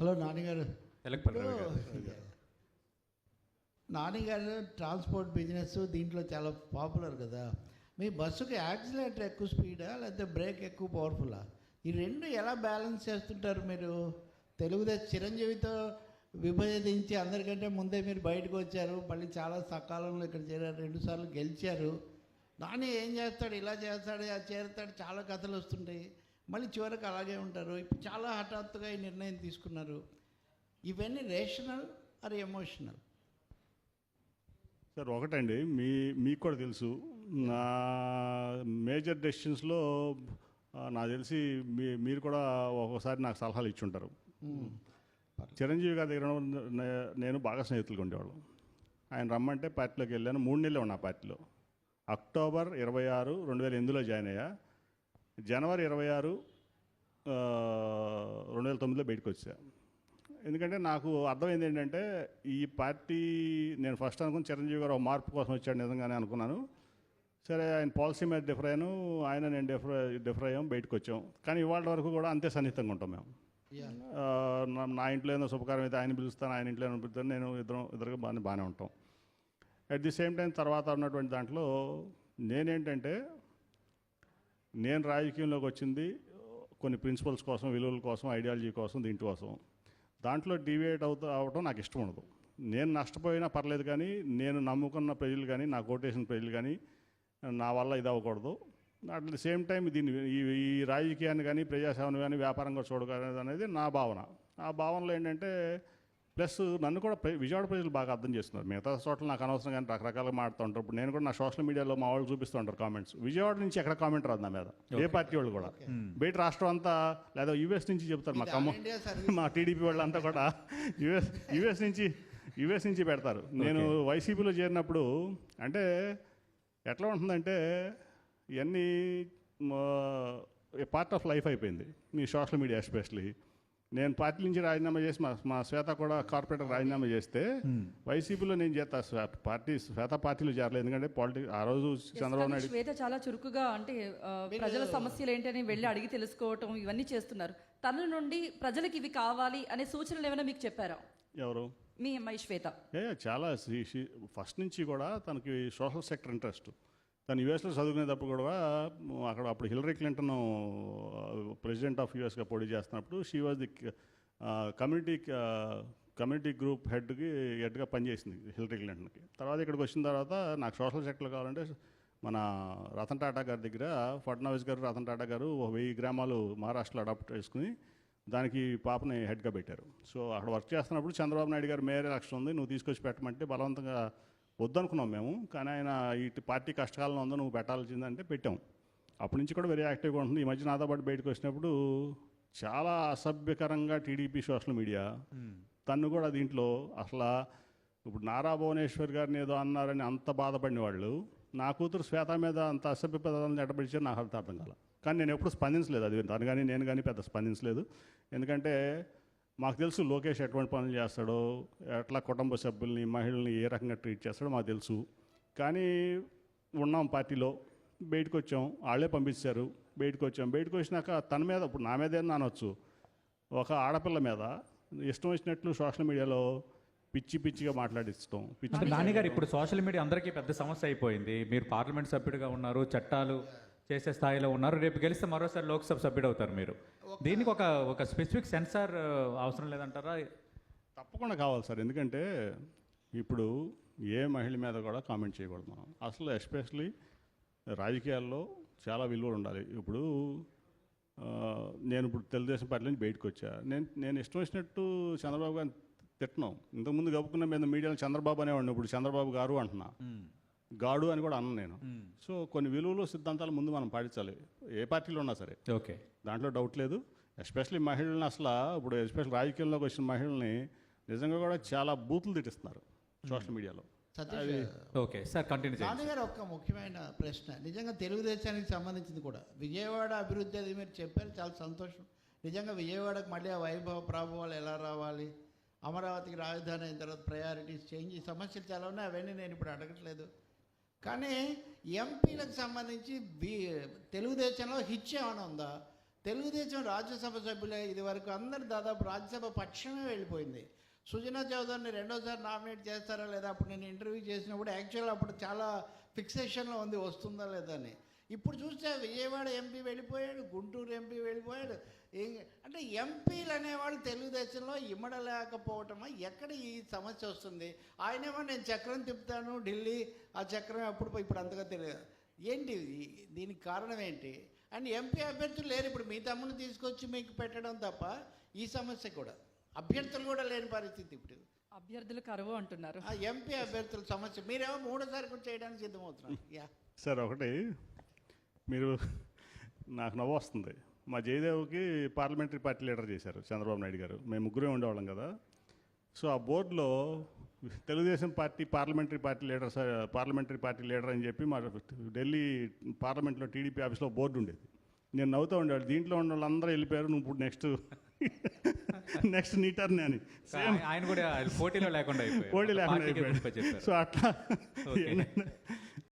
Hello నాన్నగారు నాన్నగారు transport business దీంట్లో చాలా పాపులర్ కదా. మీ బస్సుకి యాక్సిలేటర్ ఎక్కువ స్పీడా లేకపోతే బ్రేక్ ఎక్కువ పవర్ఫుల్లా ఈ రెండు ఎలా బ్యాలెన్స్ చేస్తుంటారు మీరు? తెలుగుదేశం చిరంజీవితో విభజించి అందరికంటే ముందే మీరు బయటకు వచ్చారు. మళ్ళీ చాలా సకాలంలో ఇక్కడ చేరారు. రెండుసార్లు గెలిచారు. నాని ఏం చేస్తాడు ఇలా చేస్తాడు అది చేరుతాడు చాలా కథలు వస్తుంటాయి. మళ్ళీ చివరికి అలాగే ఉంటారు. ఇప్పుడు చాలా హఠాత్తుగా ఈ నిర్ణయం తీసుకున్నారు. ఇవన్నీ రేషనల్ ఆర్ ఎమోషనల్ సార్ ఒకటండి. మీ మీకు కూడా తెలుసు. నా మేజర్ డెసిషన్స్లో నాకు తెలిసి మీ మీరు కూడా ఒక్కొక్కసారి నాకు సలహాలు ఇచ్చి ఉంటారు చిరంజీవి గారి దగ్గర నేను బాగా స్నేహితులుగా ఉండేవాళ్ళం. ఆయన రమ్మంటే పార్టీలోకి వెళ్ళాను. మూడు నెలలు ఉన్నా పార్టీలో. అక్టోబర్ ఇరవై ఆరు రెండు వేల ఎనిమిదిలో జాయిన్ అయ్యా. జనవరి ఇరవై ఆరు రెండు వేల తొమ్మిదిలో బయటకు వచ్చా ఎందుకంటే నాకు అర్థమైంది ఏంటంటే ఈ పార్టీ నేను ఫస్ట్ అనుకుని చిరంజీవి గారు ఒక మార్పు కోసం వచ్చాడు నిజంగానే అనుకున్నాను. సరే ఆయన పాలసీ మీద డిఫర్ అయ్యాను ఆయన నేను డిఫర్ డిఫర్ అయ్యాం బయటకు వచ్చాం కానీ ఇవాళ వరకు కూడా అంతే సన్నిహితంగా ఉంటాం మేము. నా- ఇంట్లో ఏదో శుభకారం అయితే ఆయన పిలుస్తాను ఆయన ఇంట్లో ఏదో పిలుస్తాను నేను ఇద్దరం ఇద్దరు బాగానే బాగానే ఉంటాం. అట్ ది సేమ్ టైం తర్వాత ఉన్నటువంటి దాంట్లో నేనేంటంటే నేను రాజకీయంలోకి వచ్చింది కొన్ని ప్రిన్సిపల్స్ కోసం విలువల కోసం ఐడియాలజీ కోసం దీంట్ కోసం. దాంట్లో డివియేట్ అవుతూ అవడం నాకు ఇష్టం ఉండదు. నేను నష్టపోయినా పర్లేదు కానీ నేను నమ్ముకున్న ప్రజలు కానీ నాకు ఓటేసిన ప్రజలు కానీ నా వల్ల ఇది అవ్వకూడదు. అట్ ది సేమ్ టైం దీన్ని ఈ ఈ రాజకీయాన్ని కానీ ప్రజాసేవను కానీ వ్యాపారంగా చూడకూడదు అనేది నా భావన. ఆ భావనలో ఏంటంటే ప్లస్ నన్ను కూడా ప్ర- విజయవాడ ప్రజలు బాగా అర్థం చేస్తున్నారు. మిగతా చోట్ల నాకు అనవసరం కానీ రకరకాలుగా మాడుతూ ఉంటారు. ఇప్పుడు నేను కూడా నా సోషల్ మీడియాలో మా వాళ్ళు చూపిస్తూ ఉంటారు కామెంట్స్. విజయవాడ నుంచి ఎక్కడ కామెంట్ రాదు నా మీద. ఏ పార్టీ వాళ్ళు కూడా. బయట రాష్ట్రం అంతా లేదా యూఎస్ నుంచి చెప్తారు మా సర్వీస్ మా టీడీపీ వాళ్ళంతా కూడా. యుఎస్ యుఎస్ నుంచి యుఎస్ నుంచి పెడతారు. నేను వైసీపీలో చేరినప్పుడు అంటే ఎట్లా ఉంటుందంటే ఇవన్నీ పార్ట్ ఆఫ్ లైఫ్ అయిపోయింది. మీ సోషల్ మీడియా ఎస్పెషలీ. నేను పార్టీ నుంచి రాజీనామా చేసి మా మా శ్వేత కూడా కార్పొరేటర్ రాజీనామా చేస్తే వైసీపీలో నేను చేస్తా. పార్టీ శ్వేత పార్టీలో చేరలేదు. ఎందుకంటే పాలిటిక్స్ ఆ రోజు చంద్రబాబు నాయుడు శ్వేత చాలా చురుకుగా అంటే ప్రజల సమస్యలు ఏంటని వెళ్ళి అడిగి తెలుసుకోవటం ఇవన్నీ చేస్తున్నారు. తన నుండి ప్రజలకు ఇవి కావాలి అనే సూచనలు ఏమైనా మీకు చెప్పారా? ఎవరు? మీ అమ్మాయి శ్వేత. ఏ చాలా ఫస్ట్ నుంచి కూడా తనకి సోషల్ సెక్టర్ ఇంట్రెస్ట్. తను యుఎస్లో చదువుకునేటప్పుడు కూడా అక్కడ అప్పుడు హిలరీ క్లింటన్ ప్రెసిడెంట్ ఆఫ్ యుఎస్గా పోటీ చేస్తున్నప్పుడు she was the community community group హెడ్కి హెడ్గా పనిచేసింది హిలరీ క్లింటన్కి. తర్వాత ఇక్కడికి వచ్చిన తర్వాత నాకు సోషల్ సెక్టర్ కావాలంటే మన రతన్ టాటా గారి దగ్గర ఫడ్నవీస్ గారు రతన్ టాటా గారు ఒక వెయ్యి గ్రామాలు మహారాష్ట్రలో అడాప్ట్ చేసుకుని దానికి పాపని హెడ్గా పెట్టారు. సో అక్కడ వర్క్ చేస్తున్నప్పుడు చంద్రబాబు నాయుడు గారు మేరే లక్ష్యం ఉంది నువ్వు తీసుకొచ్చి పెట్టమంటే బలవంతంగా వద్దనుకున్నాం మేము కానీ ఆయన ఇటు పార్టీ కష్టకాలంలో ఉందో నువ్వు పెట్టాల్సిందంటే పెట్టాం. అప్పటి నుంచి కూడా వెరీ యాక్టివ్గా ఉంటుంది. ఈ మధ్య నాతో పాటు బయటకు వచ్చినప్పుడు చాలా అసభ్యకరంగా టీడీపీ సోషల్ మీడియా. తను కూడా దీంట్లో అసలు ఇప్పుడు నారా భువనేశ్వర్ గారిని ఏదో అన్నారని అంత బాధపడిన వాళ్ళు. నా కూతురు శ్వేత మీద అంత అసభ్య పదాలను ఎడబడిచారు నాకు అర్థం కాల. కానీ నేను ఎప్పుడు స్పందించలేదు. అది తను కానీ నేను కానీ పెద్ద స్పందించలేదు. ఎందుకంటే మాకు తెలుసు లోకేష్ ఎటువంటి పనులు చేస్తాడో ఎట్లా కుటుంబ సభ్యుల్ని మహిళల్ని ఏ రకంగా ట్రీట్ చేస్తాడో మాకు తెలుసు. కానీ ఉన్నాం పార్టీలో బయటకు వచ్చాం వాళ్ళే పంపించారు. బయటకు వచ్చాం బయటకు వచ్చినాక తన మీద ఇప్పుడు నా మీద అనొచ్చు. ఒక ఆడపిల్ల మీద ఇష్టం వచ్చినట్లు సోషల్ మీడియాలో పిచ్చి పిచ్చిగా మాట్లాడిస్తాం. పిచ్చి నాన్నగారు ఇప్పుడు సోషల్ మీడియా అందరికీ పెద్ద సమస్య అయిపోయింది. మీరు పార్లమెంట్ సభ్యుడిగా ఉన్నారు చట్టాలు చేసే స్థాయిలో ఉన్నారు. రేపు గెలిస్తే మరోసారి లోక్సభ సభ్యుడు అవుతారు మీరు దీనికి ఒక ఒక స్పెసిఫిక్ సెన్సార్ అవసరం లేదంటారా? తప్పకుండా కావాలి సార్. ఎందుకంటే ఇప్పుడు ఏ మహిళ మీద కూడా కామెంట్ చేయకూడదు మనం. అసలు ఎస్పెషలీ రాజకీయాల్లో చాలా విలువలు ఉండాలి. ఇప్పుడు నేను ఇప్పుడు తెలుగుదేశం పార్టీ నుంచి బయటకు వచ్చా. నేను నేను ఇష్టం వచ్చినట్టు చంద్రబాబు గారిని తిట్టను. ఇంతకుముందు గబుకున్న మీద మీడియాలో చంద్రబాబు అనేవాడిని. ఇప్పుడు చంద్రబాబు గారు అంటున్నా. గాడు అని కూడా అన్నాను నేను. సో కొన్ని విలువలు సిద్ధాంతాలు ముందు మనం పాటించాలి. ఏ పార్టీలో ఉన్నా సరే. ఓకే. దాంట్లో డౌట్ లేదు. ఎస్పెషల్లీ మహిళల్ని అసలు ఇప్పుడు ఎస్పెషల్ రాజకీయాల్లోకి వచ్చిన మహిళల్ని నిజంగా కూడా చాలా బూతులు తిట్టిస్తున్నారు సోషల్ మీడియాలో. ఓకే సార్ కంటిన్యూ చేయండి నాన్నగారు ఒక ముఖ్యమైన ప్రశ్న. నిజంగా తెలుగుదేశానికి సంబంధించింది కూడా. విజయవాడ అభివృద్ధి అది మీరు చెప్పారు చాలా సంతోషం. నిజంగా విజయవాడకు మళ్ళీ ఆ వైభవ ప్రాభవాలు ఎలా రావాలి? అమరావతికి రాజధాని అయిన తర్వాత ప్రయారిటీస్ చేంజ్ ఈ సమస్యలు చాలా ఉన్నాయి అవన్నీ నేను ఇప్పుడు అడగట్లేదు. కానీ ఎంపీలకు సంబంధించి బి తెలుగుదేశంలో హిచ్ ఏమైనా ఉందా? తెలుగుదేశం రాజ్యసభ సభ్యులే ఇది వరకు అందరు దాదాపు రాజ్యసభ పక్షమే వెళ్ళిపోయింది. సుజనా చౌదరిని రెండోసారి నామినేట్ చేస్తారా లేదా? అప్పుడు నేను ఇంటర్వ్యూ చేసినప్పుడు యాక్చువల్ అప్పుడు చాలా ఫిక్సేషన్లో ఉంది వస్తుందా లేదా అని. ఇప్పుడు చూస్తే విజయవాడ ఎంపీ వెళ్ళిపోయాడు గుంటూరు ఎంపీ వెళ్ళిపోయాడు. ఏ- అంటే ఎంపీలు అనేవాళ్ళు తెలుగుదేశంలో ఇమ్మడలేకపోవటమా ఎక్కడ ఈ సమస్య వస్తుంది? ఆయనేమో నేను చక్రం తిప్పుతాను ఢిల్లీ ఆ చక్రం ఎప్పుడు పోయి- ఇప్పుడు అంతగా తెలియదు. ఏంటి? దీనికి కారణం ఏంటి? అండ్ ఎంపీ అభ్యర్థులు లేరు ఇప్పుడు మీ తమ్ముని తీసుకొచ్చి మీకు పెట్టడం తప్ప ఈ సమస్య కూడా. అభ్యర్థులు కూడా లేని పరిస్థితి ఇప్పుడు. అభ్యర్థులు కరువు అంటున్నారు. ఆ ఎంపీ అభ్యర్థుల సమస్య. మీరేమో మూడోసారి కూడా చేయడానికి సిద్ధమవుతున్నారు. యా. సార్ ఒకటి మీరు నాకు నవ్వు వస్తుంది. మా జయదేవ్కి పార్లమెంటరీ పార్టీ లీడర్ చేశారు చంద్రబాబు నాయుడు గారు. మేము ముగ్గురే ఉండేవాళ్ళం కదా. సో ఆ బోర్డులో Telugu Desam party parliamentary party leader sir parliamentary party leader అని చెప్పి మా ఢిల్లీ పార్లమెంట్లో టీడీపీ ఆఫీస్లో బోర్డు ఉండేది. నేను నవ్వుతూ ఉండేవాడు దీంట్లో ఉన్న వాళ్ళందరూ వెళ్ళిపోయారు. నువ్వు ఇప్పుడు నెక్స్ట్ నెక్స్ట్ నీ టర్న్ అని. ఆయన కూడా పోటీలో లేకుండా. పోటీ లేకుండా సో అట్లా